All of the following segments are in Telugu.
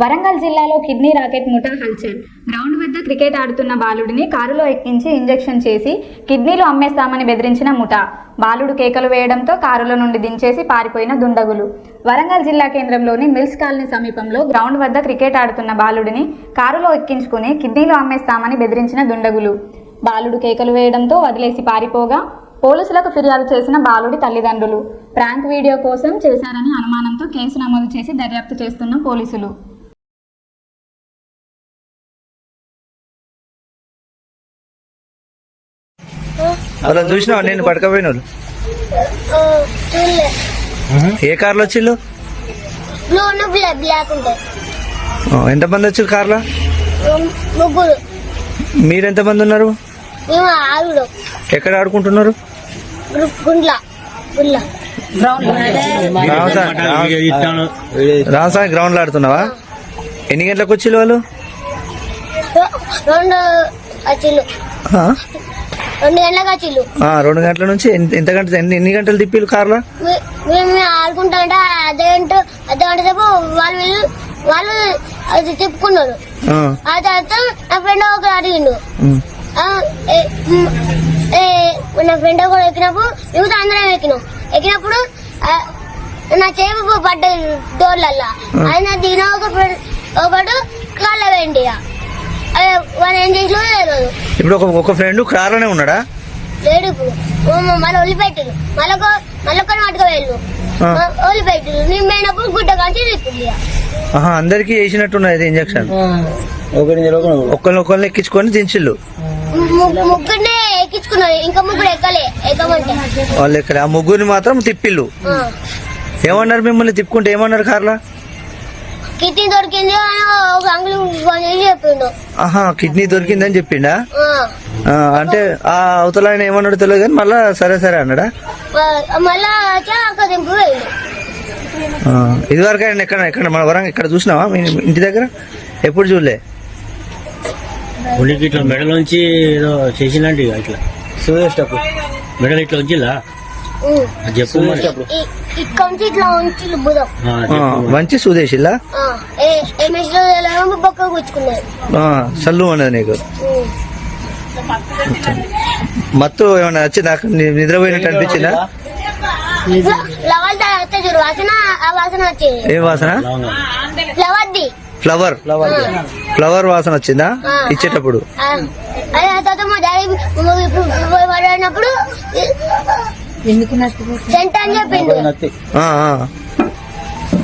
వరంగల్ జిల్లాలో కిడ్నీ రాకెట్ ముఠా హల్చల్. గ్రౌండ్ వద్ద క్రికెట్ ఆడుతున్న బాలుడిని కారులో ఎక్కించి ఇంజెక్షన్ చేసి కిడ్నీలు అమ్మేస్తామని బెదిరించిన ముఠా. బాలుడు కేకలు వేయడంతో కారులో నుండి దించేసి పారిపోయిన దుండగులు. వరంగల్ జిల్లా కేంద్రంలోని మిల్స్ కాలనీ సమీపంలో గ్రౌండ్ వద్ద క్రికెట్ ఆడుతున్న బాలుడిని కారులో ఎక్కించుకుని కిడ్నీలు అమ్మేస్తామని బెదిరించిన దుండగులు. బాలుడు కేకలు వేయడంతో వదిలేసి పారిపోగా పోలీసులకు ఫిర్యాదు చేసిన బాలుడి తల్లిదండ్రులు. ప్రాంక్ వీడియో కోసం చేశారని అనుమానంతో కేసు నమోదు చేసి దర్యాప్తు చేస్తున్న పోలీసులు. అలా చూసినావా? నేను పడకపోయిన ఏ కార్లో వచ్చిళ్ళు? ఎంతమంది వచ్చారు కార్లో? ముగ్గురు. మీరు ఎంతమంది ఉన్నారు ఎక్కడ ఆడుకుంటున్నారు? రామస్వామి గ్రౌండ్లో ఆడుతున్నావా? ఎన్ని గంటలకు వచ్చిళ్ళు వాళ్ళు? రెండు? రెండు గంటలకు వచ్చిళ్ళు. ఆ, రెండు గంటల నుంచి ఎంత- ఎంత గంట ఎన్ని ఎన్ని గంటలు తిప్పిళ్ళు కార్లో? మీ- మేము ఆడుకుంటా అంటే అర్ధ గంట అర్ధ గంట సేపు వాళ్ళు వీళ్ళు వాళ్ళు అది తిప్పుకున్నారు. ఆ, ఆ తర్వాత నా ఫ్రెండ్ ఒకరు అడిగిండు. ఉమ్, ఆ, ఏ, మ్, ఏ, నా ఫ్రెండ్ కూడా ఎక్కినప్పుడు యువత అందరం ఎక్కినాం. ఎక్కినప్పుడు ఆ, నా చేపు పడ్డది డోర్లల్లా. ఆయన దిగిన ఒక ఫ్రెండ్ ఒకడు కాళ్ళ వెండి వాళ్ళు ఏం చేసినా తెలియదు. ఇప్పుడు ఒక ఒక ఫ్రెండ్ కార్లోనే ఉన్నాడా? లేడు ఇప్పుడు. ఓ, మళ్ళీ వదిలిపెట్టారు మళ్ళీ మళ్ళీ కొన్ని మటుకు వెళ్ళు ఆ. వదిలిపెట్టారు నేను పోయినప్పుడు గుడ్డ కాల్చి తిప్పింది. ఆహా అందరికి వేసినట్టున్నది ఇంజక్షన్ ఒకరిని ఒకరిని ఎక్కించుకొని దించిళ్ళు ము- ముగ్గురినే ఎక్కించుకున్నారు ఇంకా ముగ్గురు ఎక్కలే. ఎక్కమంటే. వాళ్ళు ఇక్కడ ఆ ముగ్గురిని మాత్రం తిప్పిళ్ళు. ఆ. ఏమన్నారు మిమ్మల్ని తిప్పుకుంటే? ఏమన్నారు కార్లో? కిడ్నీ దొరికింది అని ఒక అంగులు ఫోన్ చేసి చెప్పిండు. ఆహా కిడ్నీ దొరికిందని చెప్పిండా? అంటే ఆ అవతల ఆయన ఏమన్నాడు తెలియదు కానీ మళ్ళా సరే సరే అన్నాడా? మళ్ళా అక్క దింపు ఆ, ఇదివరకు ఆయన ఎక్కడ ఎక్కడ మన వరంగల్ ఇక్కడ చూసినావా? మీ ఇంటి దగ్గర? ఎప్పుడు చూడలే? ఉనికి ఇట్లా మెడలోంచి ఏదో చేసిందంటే ఇక ఇట్లా మెడలు ఇట్లా. అది చెప్పు మరి. ఇ- ఇక్కడ ఇట్లా. మంచి సుదేశిల్లా ఆ. ఏ- ఏ మెషిన్లో బొక్క గుచ్చుకున్నది ఆ, సల్లు అన్నది నీకు. మత్తు ఏమన్నా వచ్చి నాకు నిద్రపోయినట్టు అనిపించిందా? ఫ్లవర్ ఏం వాసన? లవంగం. ఫ్లవర్ది ఫ్లవర్. ఫ్లవర్ వాసన వచ్చిందా. ఇచ్చేటప్పుడు. మా డాడీ పడినప్పుడు సెంట్ అని చెప్పిండు. ఆ, ఆ.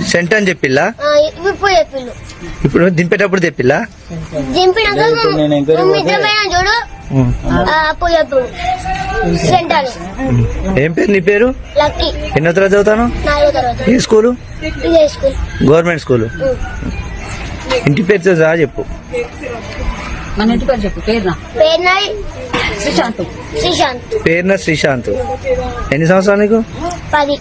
సెంట్ అని చెప్పిల్లా? ఆ, ఇప్పుడు దింపేటప్పుడు తెప్పిల్లా దింపినాక మిత్రమైన చూడు. ఉమ్. ఆ, అప్పుడు చెప్పు. సెంట్ అని. ఏం పేరు నీ పేరు? లక్కీ. ఎన్నో తరగతి చదువుతాను? ఏ స్కూలు? Government school. ఇంటి పేరు రా చెప్పు. మన ఇంటి పేరు చెప్పు పేరు నా పేరు నాది శ్రీశాంత్. శ్రీశాంత్. పేరున శ్రీశాంత్? ఎన్ని సంవత్సరాలు నీకు? పది.